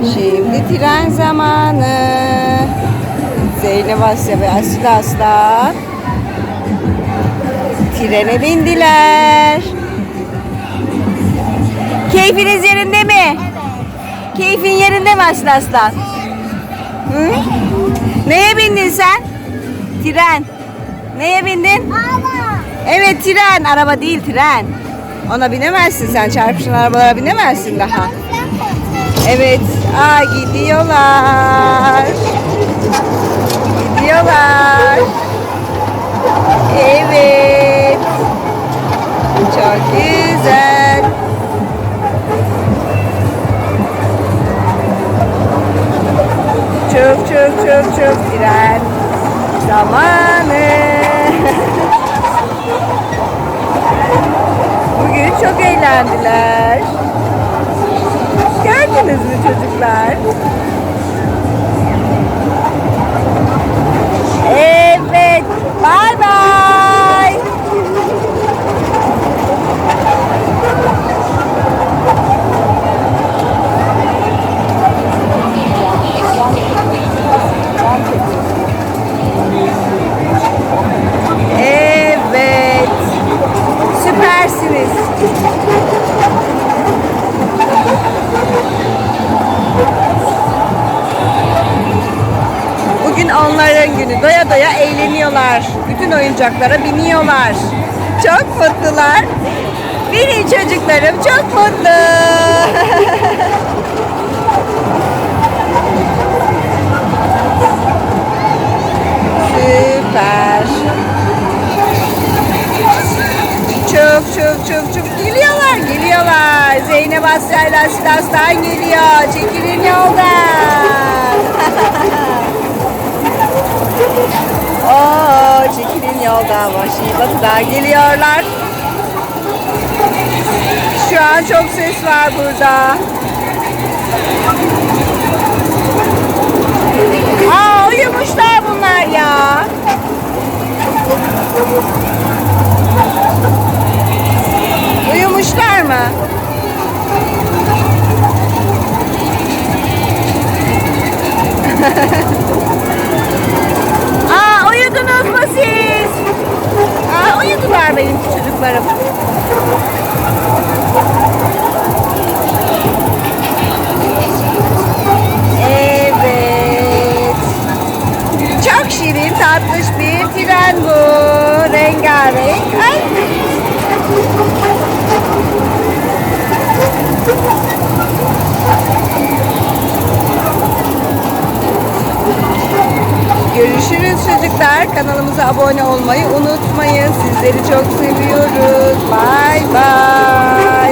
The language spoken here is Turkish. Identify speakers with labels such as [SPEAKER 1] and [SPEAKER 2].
[SPEAKER 1] Şimdi tren zamanı. Zeynep Asya ve Asil Aslan trene bindiler. Keyfiniz yerinde mi? Keyfin yerinde mi Aslı Aslan? Hı? Neye bindin sen? Tren. Neye bindin?
[SPEAKER 2] Ama.
[SPEAKER 1] Evet tren. Araba değil tren. Ona binemezsin sen. Çarpışan arabalara binemezsin daha. Evet. Aa gidiyorlar. Gidiyorlar. Evet. Çok güzel. Çok çok çok çok tren zamanı. Bugün çok eğlendiler. Gördünüz mü çocuklar? Günü. Doya doya eğleniyorlar. Bütün oyuncaklara biniyorlar. Çok mutlular. Benim çocuklarım çok mutlu. Süper. Çok çok çok çok geliyorlar geliyorlar. Zeynep Asya ile Asil Aslan geliyor. Çekilin yoldan. Vahşi batıdan geliyorlar. Şu an çok ses var burada. Görüşürüz çocuklar. Kanalımıza abone olmayı unutmayın. Sizleri çok seviyoruz. Bay bay.